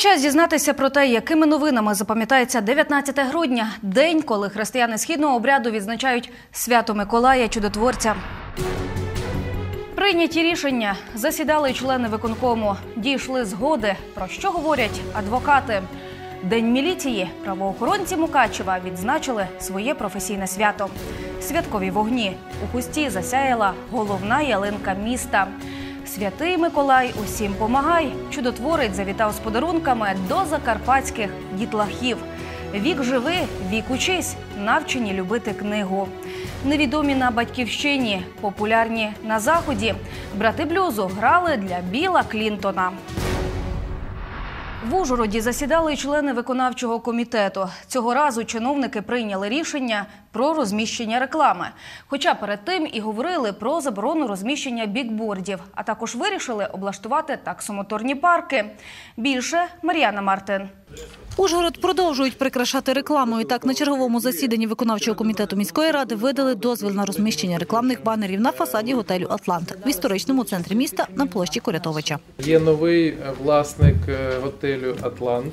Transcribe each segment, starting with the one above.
час дізнатися про те, якими новинами запам'ятається 19 грудня, день, коли християни східного обряду відзначають свято Миколая Чудотворця. Прийняті рішення засідали члени виконкому, дійшли згоди. Про що говорять адвокати? День міліції правоохоронці Мукачева відзначили своє професійне свято. Святкові вогні у хусті засяяла головна ялинка міста. Святий Миколай усім помагай. Чудотворець завітав з подарунками до закарпатських дітлахів. Вік живи, вік учись, навчені любити книгу. Невідомі на батьківщині, популярні на заході. Брати блюзу грали для Біла Клінтона. В Ужгороді засідали члени виконавчого комітету. Цього разу чиновники прийняли рішення про розміщення реклами. Хоча перед тим і говорили про заборону розміщення бікбордів, а також вирішили облаштувати таксомоторні парки. Більше Мар'яна Мартин. Ужгород продовжують прикрашати рекламою. Так, на черговому засіданні виконавчого комітету міської ради видали дозвіл на розміщення рекламних банерів на фасаді готелю Атлант в історичному центрі міста на площі Корятовича. Є новий е, власник е, готелю Атлант,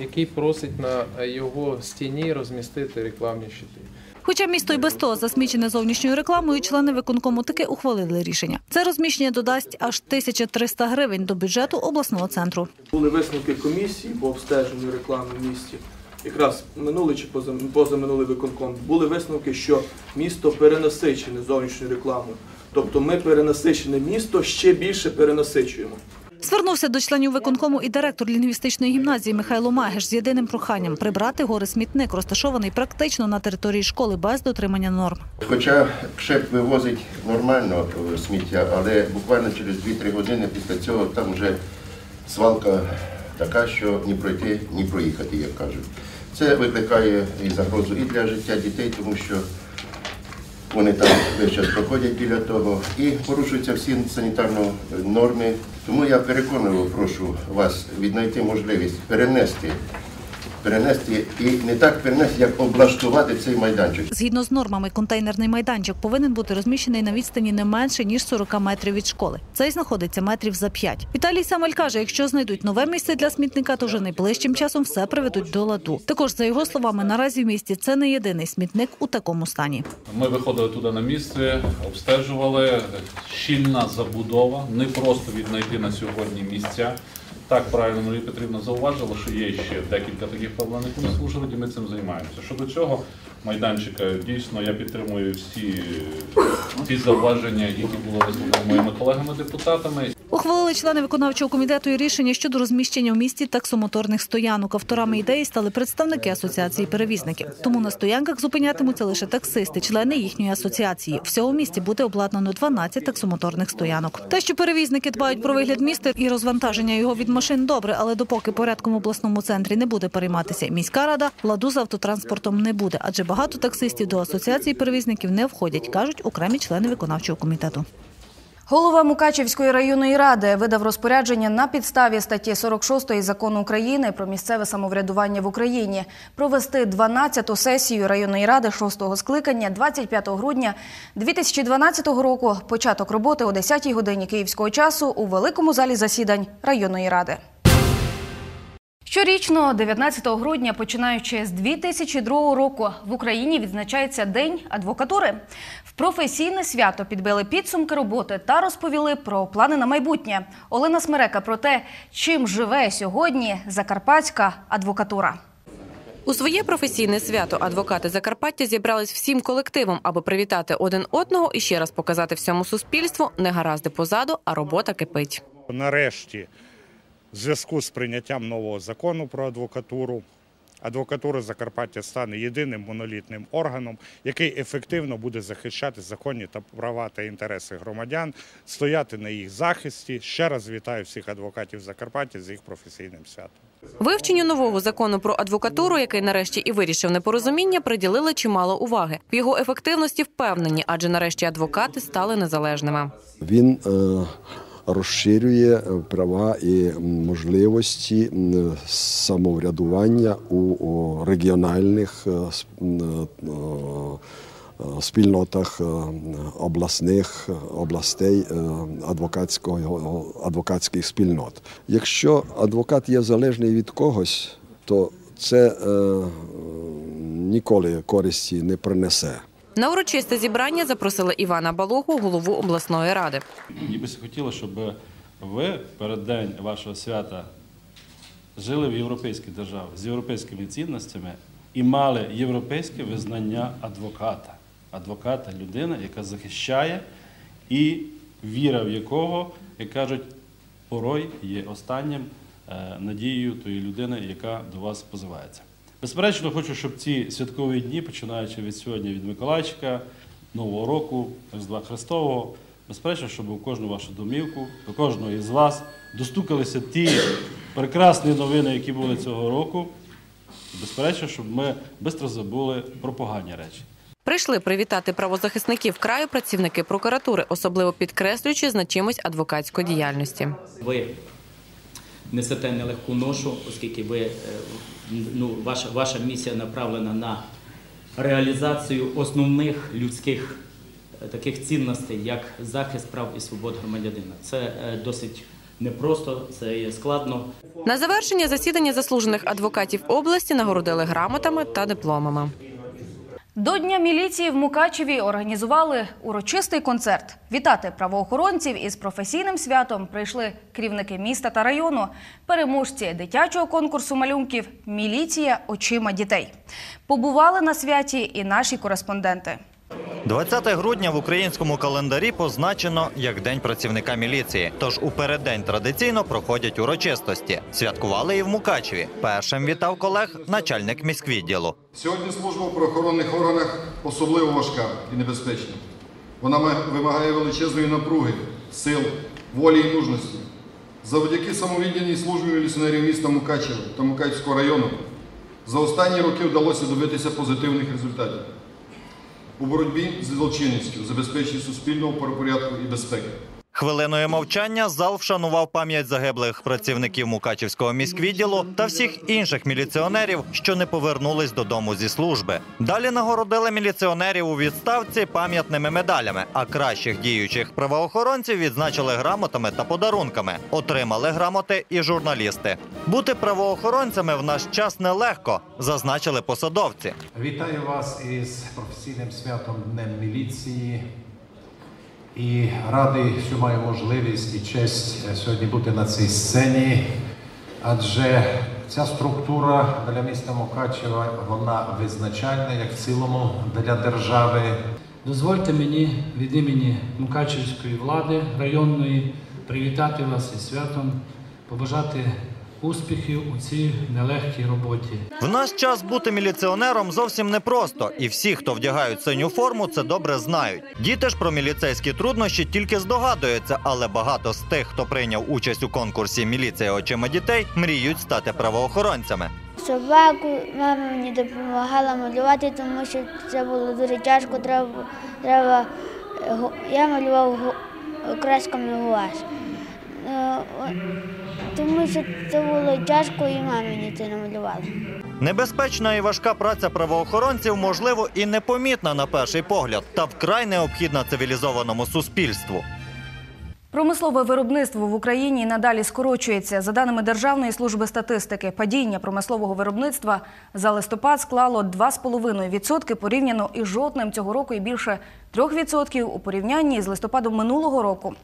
який просить на його стіні розмістити рекламні щити. Хоча місто й без того засмічене зовнішньою рекламою, члени виконкому таки ухвалили рішення. Це розміщення додасть аж 1300 гривень до бюджету обласного центру. Були висновки комісії по обстеженню реклами в місті. Якраз минулий чи позаминулий виконком були висновки, що місто перенасичене зовнішньою рекламою. Тобто ми перенасичене місто ще більше перенасичуємо. Звернувся до членів виконкому і директор лінгвістичної гімназії Михайло Магеш з єдиним проханням прибрати гори смітник, розташований практично на території школи без дотримання норм. Хоча ПШЕП вивозить нормально сміття, але буквально через 2-3 години після цього там вже свалка така, що ні пройти, ні проїхати, як кажуть. Це викликає і загрозу і для життя дітей, тому що вони там весь час проходять біля того і порушуються всі санітарні норми. Тому я переконливо прошу вас віднайти можливість перенести, перенести і не так перенести, як облаштувати цей майданчик. Згідно з нормами, контейнерний майданчик повинен бути розміщений на відстані не менше ніж 40 метрів від школи. Цей знаходиться метрів за 5. Віталій Самель каже, якщо знайдуть нове місце для смітника, то вже найближчим часом все приведуть до ладу. Також за його словами, наразі в місті це не єдиний смітник у такому стані. Ми виходили туди на місце, обстежували щільна забудова, не просто віднайти на сьогодні місця. Так правильно Марія Петрівна зауважила, що є ще декілька таких проблемних місць в Ужгороді, ми цим займаємося. Щодо цього майданчика, дійсно я підтримую всі ті зауваження, які були висловлені моїми колегами-депутатами. Ухвалили члени виконавчого комітету і рішення щодо розміщення в місті таксомоторних стоянок. Авторами ідеї стали представники асоціації перевізників. Тому на стоянках зупинятимуться лише таксисти, члени їхньої асоціації. Всього в місті буде обладнано 12 таксомоторних стоянок. Те, що перевізники дбають про вигляд міста і розвантаження його від машин, добре, але допоки порядком в обласному центрі не буде перейматися міська рада, ладу з автотранспортом не буде, адже багато таксистів до асоціації перевізників не входять, кажуть окремі члени виконавчого комітету. Голова Мукачівської районної ради видав розпорядження на підставі статті 46 закону України про місцеве самоврядування в Україні провести 12-ту сесію районної ради 6-го скликання 25 грудня 2012 року. Початок роботи о 10-й годині київського часу у великому залі засідань районної ради. Щорічно, 19 грудня, починаючи з 2002 року, в Україні відзначається День адвокатури. Професійне свято підбили підсумки роботи та розповіли про плани на майбутнє. Олена Смерека про те, чим живе сьогодні закарпатська адвокатура. У своє професійне свято адвокати Закарпаття зібрались всім колективом, аби привітати один одного і ще раз показати всьому суспільству не гаразди позаду, а робота кипить. Нарешті, в зв'язку з прийняттям нового закону про адвокатуру, адвокатура Закарпаття стане єдиним монолітним органом, який ефективно буде захищати законні та права та інтереси громадян, стояти на їх захисті. Ще раз вітаю всіх адвокатів Закарпаття з їх професійним святом. Вивченню нового закону про адвокатуру, який нарешті і вирішив непорозуміння, приділили чимало уваги. В його ефективності впевнені, адже нарешті адвокати стали незалежними. Він е, розширює е, права і можливості самоврядування у, регіональних спільнотах обласних областей адвокатського адвокатських спільнот. Якщо адвокат є залежний від когось, то це е, ніколи користі не принесе. На урочисте зібрання запросили Івана Балогу, голову обласної ради. Мені би хотілося, щоб ви перед день вашого свята жили в європейській державі з європейськими цінностями і мали європейське визнання адвоката. Адвоката людина, яка захищає і віра в якого, як кажуть, порой є останнім е, надією тої людини, яка до вас позивається. Безперечно, хочу, щоб ці святкові дні, починаючи від сьогодні, від Миколайчика, Нового року, Різдва Христового, безперечно, щоб у кожну вашу домівку, до кожного із вас достукалися ті прекрасні новини, які були цього року. Безперечно, щоб ми швидко забули про погані речі. Прийшли привітати правозахисників краю працівники прокуратури, особливо підкреслюючи значимость адвокатської діяльності. Ви несете нелегку ношу, оскільки ви, е, ну, ваша, ваша місія направлена на реалізацію основних людських е, таких цінностей, як захист прав і свобод громадянина. Це е, досить непросто, це є складно. На завершення засідання заслужених адвокатів області нагородили грамотами та дипломами. До Дня міліції в Мукачеві організували урочистий концерт. Вітати правоохоронців із професійним святом прийшли керівники міста та району, переможці дитячого конкурсу малюнків Міліція очима дітей. Побували на святі і наші кореспонденти. 20 грудня в українському календарі позначено як День працівника міліції. Тож у переддень традиційно проходять урочистості. Святкували і в Мукачеві. Першим вітав колег начальник міськвідділу. Сьогодні служба в правоохоронних органах особливо важка і небезпечна. Вона вимагає величезної напруги, сил, волі і мужності. Завдяки самовідданій службі міліціонерів міста Мукачева та Мукачівського району за останні роки вдалося добитися позитивних результатів у боротьбі з злочинністю, забезпечення суспільного правопорядку і безпеки. Хвилиною мовчання зал вшанував пам'ять загиблих працівників Мукачівського міськвідділу та всіх інших міліціонерів, що не повернулись додому зі служби. Далі нагородили міліціонерів у відставці пам'ятними медалями, а кращих діючих правоохоронців відзначили грамотами та подарунками. Отримали грамоти і журналісти. Бути правоохоронцями в наш час нелегко, зазначили посадовці. Вітаю вас із професійним святом Днем міліції. І радий, що маю можливість і честь е, сьогодні бути на цій сцені, адже ця структура для міста Мукачева вона визначальна як в цілому для держави. Дозвольте мені від імені Мукачевської влади районної привітати вас із святом, побажати успіхів у цій нелегкій роботі. В наш час бути міліціонером зовсім непросто, і всі, хто вдягають синю форму, це добре знають. Діти ж про міліцейські труднощі тільки здогадуються, але багато з тих, хто прийняв участь у конкурсі Міліція очима дітей, мріють стати правоохоронцями. Собаку мама мені допомагала малювати, тому що це було дуже тяжко. Треба, треба е, я малював красками гуаш. Тому що це було тяжко і мама мені це намалювала. Небезпечна і важка праця правоохоронців, можливо, і непомітна на перший погляд, та вкрай необхідна цивілізованому суспільству. Промислове виробництво в Україні надалі скорочується. За даними Державної служби статистики, падіння промислового виробництва за листопад склало 2,5% порівняно із жовтнем цього року і більше 3% у порівнянні з листопадом минулого року.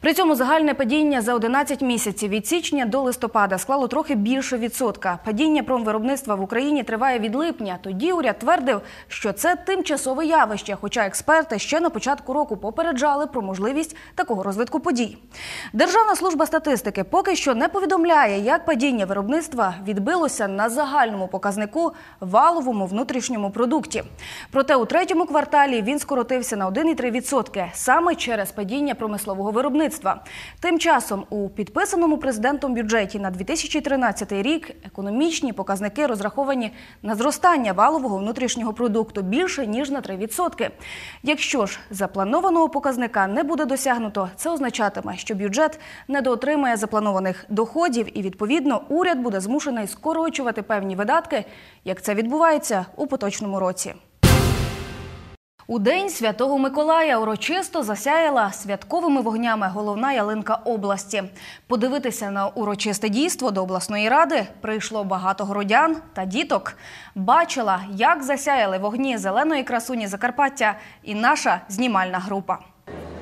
При цьому загальне падіння за 11 місяців від січня до листопада склало трохи більше відсотка. Падіння промвиробництва в Україні триває від липня. Тоді уряд твердив, що це тимчасове явище, хоча експерти ще на початку року попереджали про можливість такого розвитку подій. Державна служба статистики поки що не повідомляє, як падіння виробництва відбилося на загальному показнику валовому внутрішньому продукті. Проте у третьому кварталі він скоротився на 1,3% саме через падіння промислового виробництва. Тим часом у підписаному президентом бюджеті на 2013 рік економічні показники розраховані на зростання валового внутрішнього продукту більше ніж на 3%. Якщо ж запланованого показника не буде досягнуто, це означатиме, що бюджет недоотримає запланованих доходів, і відповідно уряд буде змушений скорочувати певні видатки, як це відбувається у поточному році. У день святого Миколая урочисто засяяла святковими вогнями головна ялинка області. Подивитися на урочисте дійство до обласної ради прийшло багато городян та діток. Бачила, як засяяли вогні зеленої красуні Закарпаття, і наша знімальна група.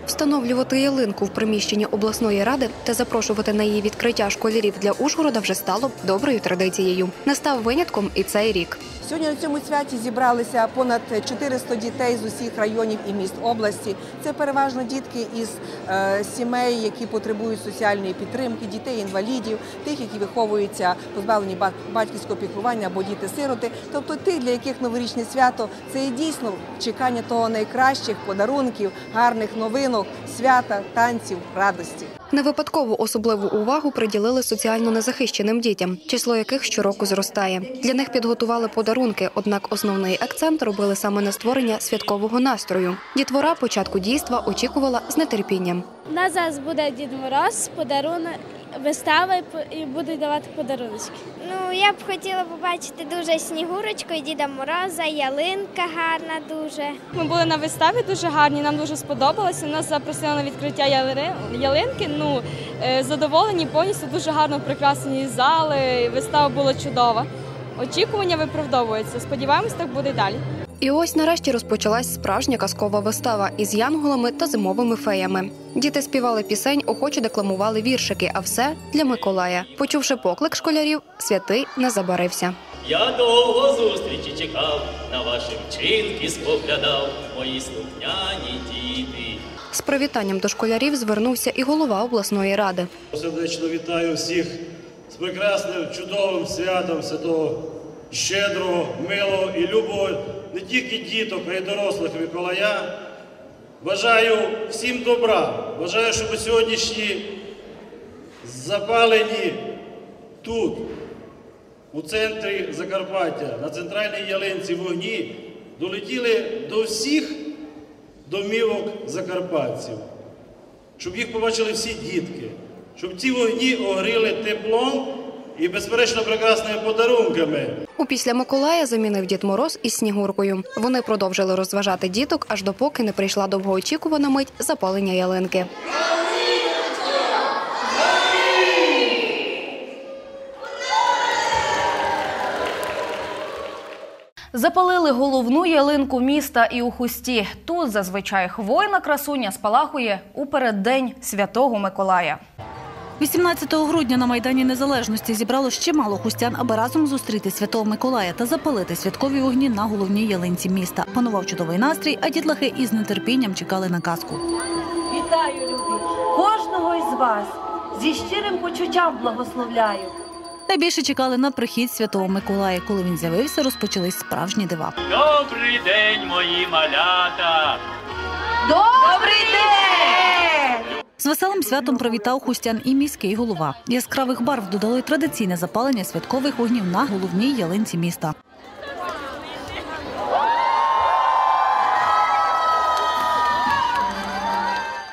Встановлювати ялинку в приміщенні обласної ради та запрошувати на її відкриття школярів для Ужгорода вже стало доброю традицією. Не став винятком і цей рік. Сьогодні на цьому святі зібралися понад 400 дітей з усіх районів і міст області. Це переважно дітки із е, сімей, які потребують соціальної підтримки, дітей-інвалідів, тих, які виховуються позбавлені ба- батьківського піклування або діти-сироти. Тобто тих, для яких новорічне свято це є дійсно чекання того найкращих подарунків, гарних новинок, свята, танців, радості. Не випадково особливу увагу приділили соціально незахищеним дітям, число яких щороку зростає. Для них підготували подарунки, однак основний акцент робили саме на створення святкового настрою. Дітвора початку дійства очікувала з нетерпінням. У нас зараз буде Дід Мороз, подарунок, вистава і будуть давати подарунки. Ну, я б хотіла побачити дуже снігурочку і Діда Мороза, ялинка гарна дуже. Ми були на виставі дуже гарні, нам дуже сподобалося. Нас запросили на відкриття яли- ялинки. Ну е, задоволені повністю дуже гарно прикрасені зали. Вистава була чудова. Очікування виправдовуються. Сподіваємось, так буде далі. І ось нарешті розпочалась справжня казкова вистава із янголами та зимовими феями. Діти співали пісень, охоче декламували віршики, а все для Миколая. Почувши поклик школярів, святий не забарився. Я довго зустрічі чекав, на ваші вчинки споглядав, мої слухняні діти. З привітанням до школярів звернувся і голова обласної ради. Сердечно вітаю всіх прекрасним, чудовим святом святого щедрого, милого і любого не тільки діток, а й дорослих Миколая. Бажаю всім добра. Бажаю, щоб сьогоднішні запалені тут, у центрі Закарпаття, на центральній ялинці вогні, долетіли до всіх домівок закарпатців, щоб їх побачили всі дітки, щоб ці вогні огріли теплом і, безперечно, прекрасними подарунками. У після Миколая замінив Дід Мороз із Снігуркою. Вони продовжили розважати діток, аж допоки не прийшла довгоочікувана мить запалення ялинки. Запалили головну ялинку міста і у хусті. Тут зазвичай хвойна красуня спалахує у переддень святого Миколая. 18 грудня на Майдані Незалежності зібрало ще мало хустян, аби разом зустріти Святого Миколая та запалити святкові вогні на головній ялинці міста. Панував чудовий настрій, а дітлахи із нетерпінням чекали на казку. Вітаю, любі! Кожного із вас зі щирим почуттям благословляю. Найбільше чекали на прихід Святого Миколая. Коли він з'явився, розпочались справжні дива. Добрий день, мої малята! Добрий день! З веселим святом привітав хустян і міський голова. Яскравих барв додали традиційне запалення святкових вогнів на головній ялинці міста.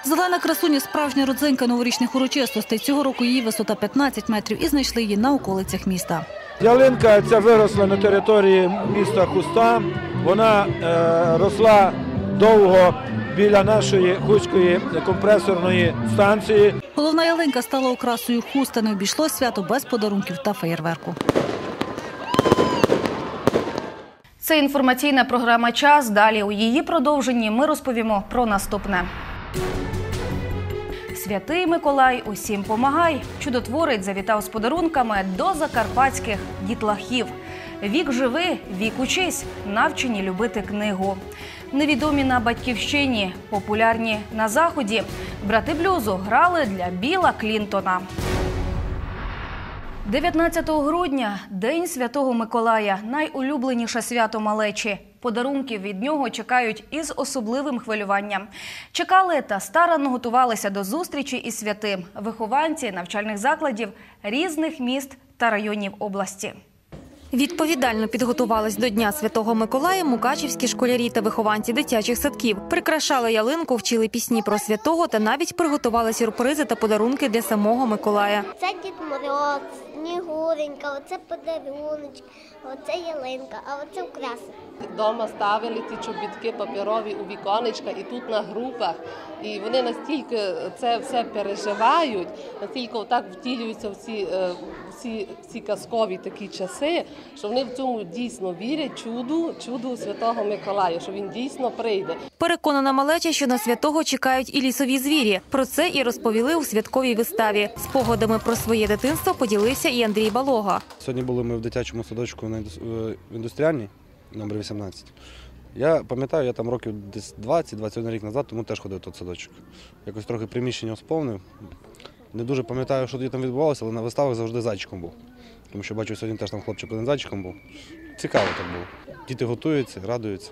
Зелена красуня справжня родзинка новорічних урочистостей. Цього року її висота 15 метрів і знайшли її на околицях міста. Ялинка ця виросла на території міста Хуста. Вона е, росла довго біля нашої хуської компресорної станції. Головна ялинка стала окрасою хуста. Не обійшло свято без подарунків та феєрверку. Це інформаційна програма Час. Далі у її продовженні ми розповімо про наступне. Святий Миколай усім помагай. Чудотворець завітав з подарунками до закарпатських дітлахів. Вік живи, вік учись, навчені любити книгу. Невідомі на батьківщині, популярні на заході. Брати блюзу грали для Біла Клінтона. 19 грудня День Святого Миколая найулюбленіше свято малечі. Подарунків від нього чекають із особливим хвилюванням. Чекали та старанно готувалися до зустрічі із святим вихованці навчальних закладів різних міст та районів області. Відповідально підготувались до Дня Святого Миколая мукачівські школярі та вихованці дитячих садків. Прикрашали ялинку, вчили пісні про святого та навіть приготували сюрпризи та подарунки для самого Миколая. Це Дід Мороз, снігуренька, оце подаруночки, оце ялинка, а оце украса. Дома ставили ті чобітки паперові у віконечка і тут на групах. І вони настільки це все переживають, настільки так втілюються в ці, ці, казкові такі часи, що вони в цьому дійсно вірять чуду, чуду Святого Миколая, що він дійсно прийде. Переконана малеча, що на святого чекають і лісові звірі. Про це і розповіли у святковій виставі. Спогадами про своє дитинство поділився і Андрій Балога. Сьогодні були ми в дитячому садочку на е, в індустріальній, номер 18. Я пам'ятаю, я там років десь 20-21 рік назад, тому теж ходив в той садочок. Якось трохи приміщення сповнив. Не дуже пам'ятаю, що тоді там відбувалося, але на виставах завжди зайчиком був. Тому що бачу, сьогодні теж там хлопчик один зайчиком був. Цікаво так було. Діти готуються, радуються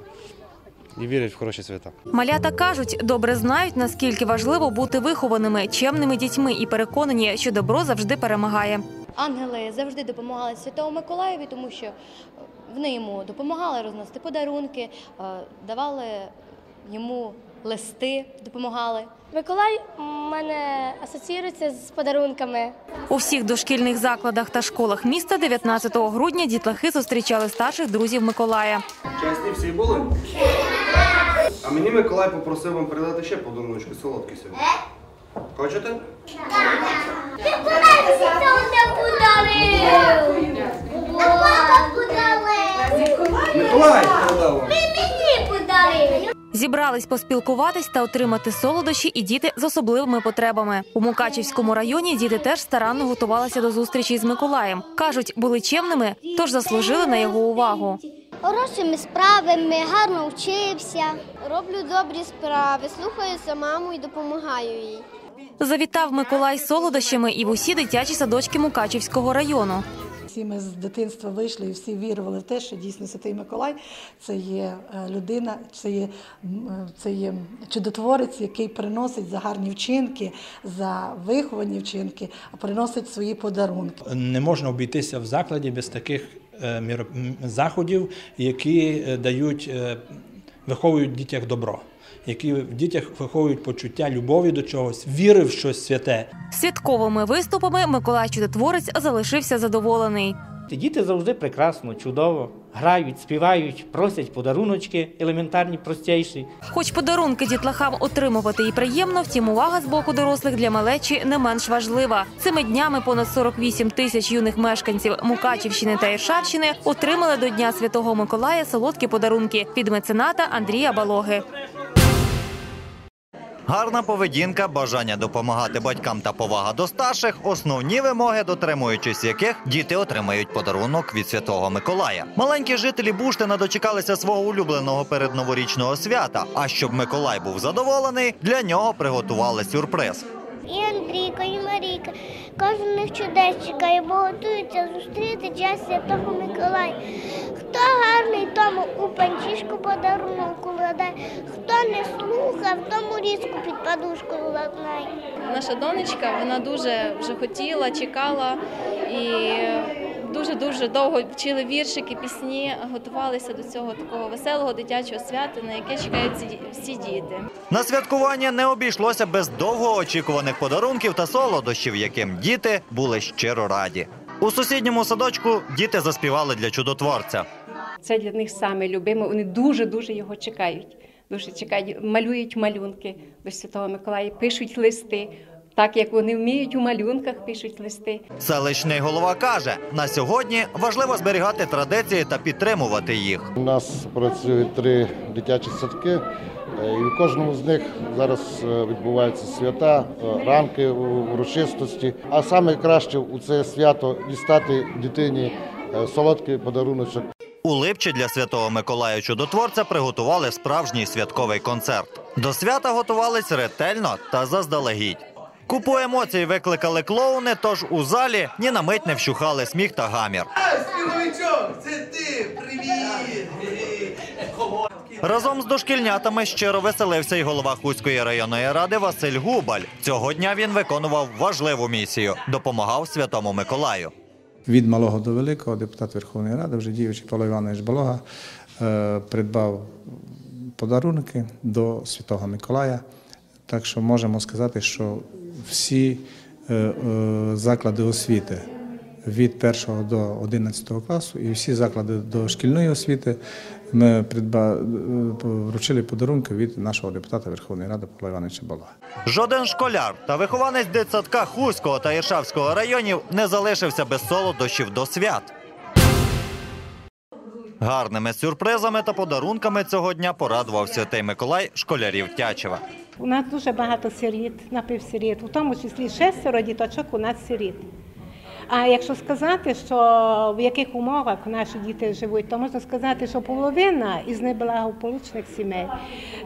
і вірять в хороші свята. Малята кажуть, добре знають, наскільки важливо бути вихованими, чемними дітьми і переконані, що добро завжди перемагає. Ангели завжди допомагали Святому Миколаєві, тому що вони йому допомагали розносити подарунки, е, давали йому листи, допомагали. Миколай у мене асоціюється з подарунками. У всіх дошкільних закладах та школах міста 19 грудня дітлахи зустрічали старших друзів Миколая. Чесні всі були? А мені Миколай попросив вам передати ще подарунку, солодкі сьогодні. Хочете? Ти подивися, хто мене подарив! Папа подарив! Миколай передав вам. Мені подарив! Зібрались поспілкуватись та отримати солодощі і діти з особливими потребами. У Мукачівському районі діти теж старанно готувалися до зустрічі з Миколаєм. кажуть, були чемними, тож заслужили на його увагу. Хорошими справами, гарно вчився. Роблю добрі справи, слухаюся маму і допомагаю їй. Завітав Миколай з солодощами і в усі дитячі садочки Мукачівського району. Всі ми з дитинства вийшли і всі вірували в те, що дійсно Святий Миколай це є е, людина, це є, е, це є чудотворець, який приносить за гарні вчинки, за виховані вчинки, а приносить свої подарунки. Не можна обійтися в закладі без таких е, заходів, які дають, виховують дітях добро, які в дітях виховують почуття любові до чогось, віри в щось святе. Святковими виступами Миколай Чудотворець залишився задоволений. Діти завжди прекрасно, чудово грають, співають, просять подаруночки, елементарні, простіші. Хоч подарунки дітлахам отримувати і приємно, втім увага з боку дорослих для малечі не менш важлива. Цими днями понад 48 тисяч юних мешканців Мукачівщини та Іршавщини отримали до Дня Святого Миколая солодкі подарунки від мецената Андрія Балоги. Гарна поведінка, бажання допомагати батькам та повага до старших основні вимоги, дотримуючись яких діти отримають подарунок від святого Миколая. Маленькі жителі Буштина дочекалися свого улюбленого передноворічного свята. А щоб Миколай був задоволений, для нього приготували сюрприз. І Андрійка, і Марійка. Кожен них чудес чекає, бо готуються зустріти час Святого Миколая. Хто гарний, тому у панчішку подарунок кладе, хто не слухав, тому різку під подушку ладнає. Наша донечка вона дуже вже хотіла, чекала і дуже дуже довго вчили віршики, пісні, готувалися до цього такого веселого дитячого свята, на яке чекають всі- всі діти. На святкування не обійшлося без довгоочікуваних подарунків та солодощів, яким діти були щиро раді. У сусідньому садочку діти заспівали для чудотворця. Це для них саме любиме. Вони дуже дуже його чекають. Дуже чекають, малюють малюнки до Святого Миколая, пишуть листи. Так як вони вміють у малюнках, пишуть листи. Селищний голова каже: на сьогодні важливо зберігати традиції та підтримувати їх. У нас працюють три дитячі садки, е, і в кожному з них зараз е, відбуваються свята, е, ранки урочистості. А саме краще у це свято дістати дитині солодкий подаруночок. У Липчі для святого Миколая Чудотворця приготували справжній святковий концерт. До свята готувались ретельно та заздалегідь. Купу емоцій викликали клоуни, тож у залі ні на мить не вщухали сміх та гамір. Привіт! Разом з дошкільнятами щиро веселився й голова Хуської районної ради Василь Губаль. Цього дня він виконував важливу місію допомагав святому Миколаю. Від малого до великого депутат Верховної Ради, вже діючий Павло Іванович Балога, е, придбав подарунки до Святого Миколая. Так що можемо сказати, що всі е, е, заклади освіти від 1 до 11 класу, і всі заклади до шкільної освіти ми придба... вручили подарунки від нашого депутата Верховної Ради Павла Івановича Балога. Жоден школяр та вихованець дитсадка Хуського та Іршавського районів не залишився без солодощів до свят. Гарними сюрпризами та подарунками цього дня порадував Святий Миколай школярів Тячева. У нас дуже багато сиріт, напівсиріт, у тому числі шестеро діточок у нас сиріт. А якщо сказати, що в яких умовах наші діти живуть, то можна сказати, що половина із неблагополучних сімей.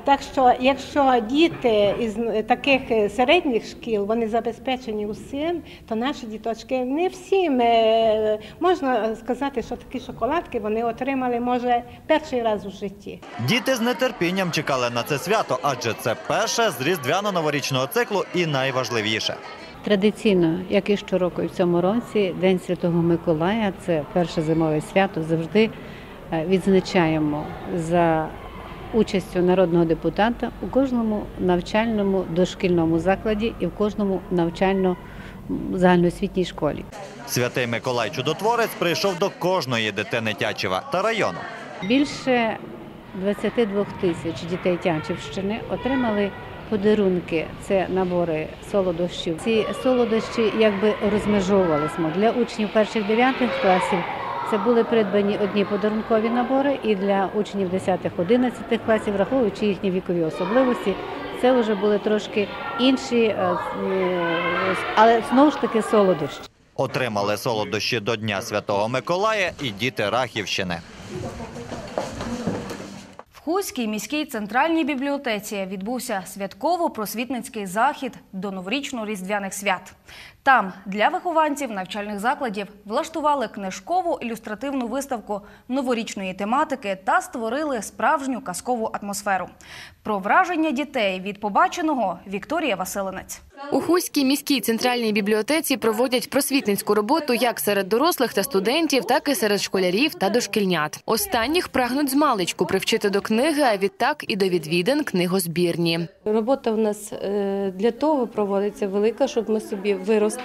Так що, якщо діти із таких середніх шкіл вони забезпечені усім, то наші діточки не всім е, можна сказати, що такі шоколадки вони отримали може перший раз у житті. Діти з нетерпінням чекали на це свято, адже це перше з різдвяно-новорічного циклу і найважливіше. Традиційно, як і щороку і в цьому році, День Святого Миколая це перше зимове свято. Завжди е, відзначаємо за участю народного депутата у кожному навчальному дошкільному закладі і в кожному навчально загальноосвітній школі. Святий Миколай Чудотворець прийшов до кожної дитини Тячева та району. Більше 22 тисяч дітей Тячівщини отримали подарунки. Це набори солодощів. Ці солодощі якби розмежовувалися для учнів перших дев'ятих класів. Це були придбані одні подарункові набори, і для учнів 10-11 класів, враховуючи їхні вікові особливості, це вже були трошки інші, е, але знову ж таки солодощі. Отримали солодощі до Дня Святого Миколая і діти Рахівщини. Хуській міській центральній бібліотеці відбувся святково-просвітницький захід до новорічно-різдвяних свят. Там для вихованців навчальних закладів влаштували книжкову ілюстративну виставку новорічної тематики та створили справжню казкову атмосферу. Про враження дітей від побаченого Вікторія Василинець. У Хуській міській центральній бібліотеці проводять просвітницьку роботу як серед дорослих та студентів, так і серед школярів та дошкільнят. Останніх прагнуть змалечку привчити до книги, а відтак і до відвідин книгозбірні. Робота в нас е, для того проводиться велика, щоб ми собі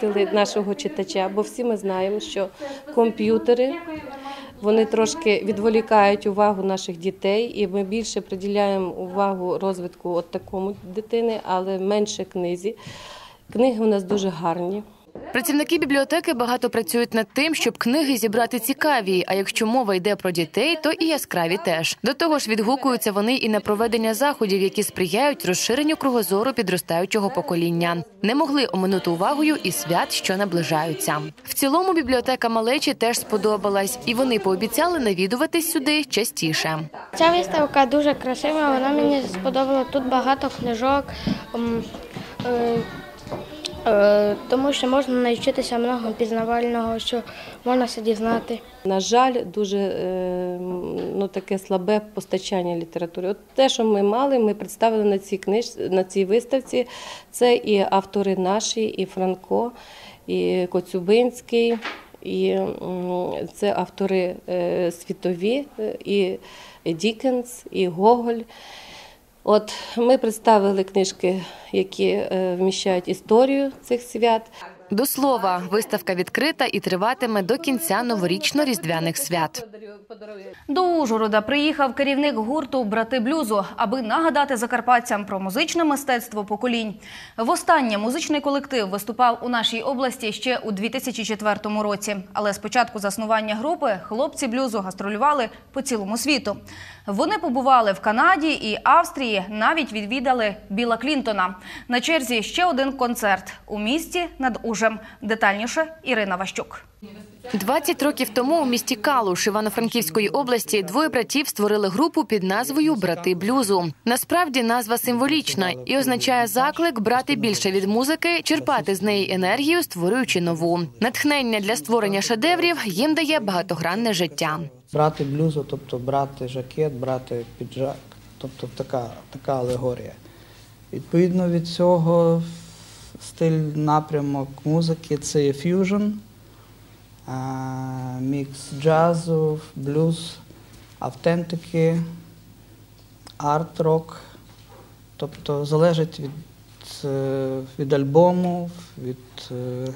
виростили нашого читача, бо всі ми знаємо, що комп'ютери. Вони трошки відволікають увагу наших дітей, і ми більше приділяємо увагу розвитку от такому дитини, але менше книзі. Книги у нас дуже гарні. Працівники бібліотеки багато працюють над тим, щоб книги зібрати цікаві. А якщо мова йде про дітей, то і яскраві теж. До того ж, відгукуються вони і на проведення заходів, які сприяють розширенню кругозору підростаючого покоління. Не могли оминути увагою і свят, що наближаються. В цілому бібліотека малечі теж сподобалась, і вони пообіцяли навідуватись сюди частіше. Ця виставка дуже красива. Вона мені сподобала. Тут багато книжок. Е, Тому що можна навчитися много пізнавального, що можна все дізнати. На жаль, дуже е, ну, таке слабе постачання літератури. От те, що ми мали, ми представили на цій книж... на цій виставці. Це і автори наші, і Франко, і Коцюбинський, і це автори е, світові, і Дікенс, і Гоголь. От ми представили книжки, які е, вміщають історію цих свят. До слова, виставка відкрита і триватиме до кінця новорічно-різдвяних свят. До Ужгорода приїхав керівник гурту Брати блюзу, аби нагадати закарпатцям про музичне мистецтво поколінь. Востаннє музичний колектив виступав у нашій області ще у 2004 році. Але з початку заснування групи хлопці блюзу гастролювали по цілому світу. Вони побували в Канаді і Австрії, навіть відвідали Біла Клінтона. На черзі ще один концерт у місті над Ужем. Детальніше Ірина Ващук. 20 років тому у місті Калуш Івано-Франківської області двоє братів створили групу під назвою Брати блюзу. Насправді назва символічна і означає заклик брати більше від музики, черпати з неї енергію, створюючи нову. Натхнення для створення шедеврів їм дає багатогранне життя. Брати блюзу, тобто брати жакет, брати піджак, тобто така, така алегорія. Відповідно від цього стиль напрямок музики це є ф'южн, мікс джазу, блюз, автентики, арт-рок. Тобто залежить від, е, від альбому, від е,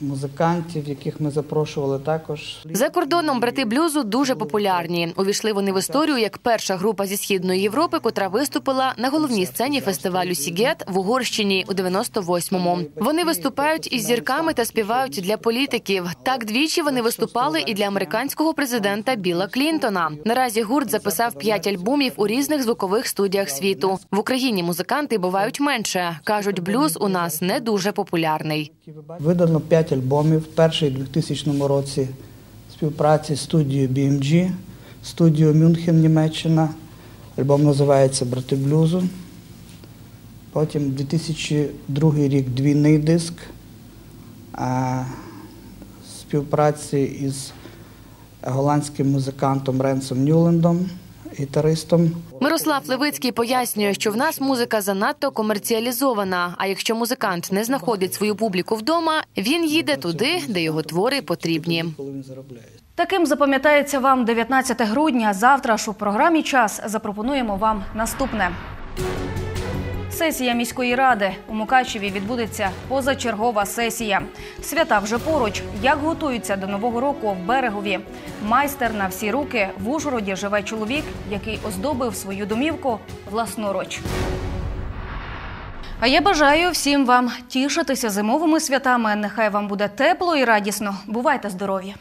музикантів, яких ми запрошували також. За кордоном брати блюзу дуже популярні. Увійшли вони в історію як перша група зі східної Європи, котра виступила на головній сцені фестивалю Сігет в Угорщині у 98-му. Вони виступають із зірками та співають для політиків. Так двічі вони виступали і для американського президента Біла Клінтона. Наразі гурт записав п'ять альбомів у різних звукових студіях світу. В Україні музиканти бувають менше. кажуть, блюз у нас не дуже популярний. Видано п'ять альбомів. Перший у 2000 році співпраці з студією BMG, студією Мюнхен, Німеччина. Альбом називається Брати блюзу. Потім 2002 рік двійний диск а, співпраці із голландським музикантом Ренсом Нюлендом, гітаристом. Мирослав Левицький пояснює, що в нас музика занадто комерціалізована. А якщо музикант не знаходить свою публіку вдома, він їде туди, де його твори потрібні. Таким запам'ятається вам 19 грудня. Завтра ж у програмі час запропонуємо вам наступне. Сесія міської ради у Мукачеві відбудеться позачергова сесія. Свята вже поруч. Як готуються до нового року в берегові? Майстер на всі руки в Ужгороді живе чоловік, який оздобив свою домівку власноруч. А я бажаю всім вам тішитися зимовими святами. Нехай вам буде тепло і радісно. Бувайте здорові!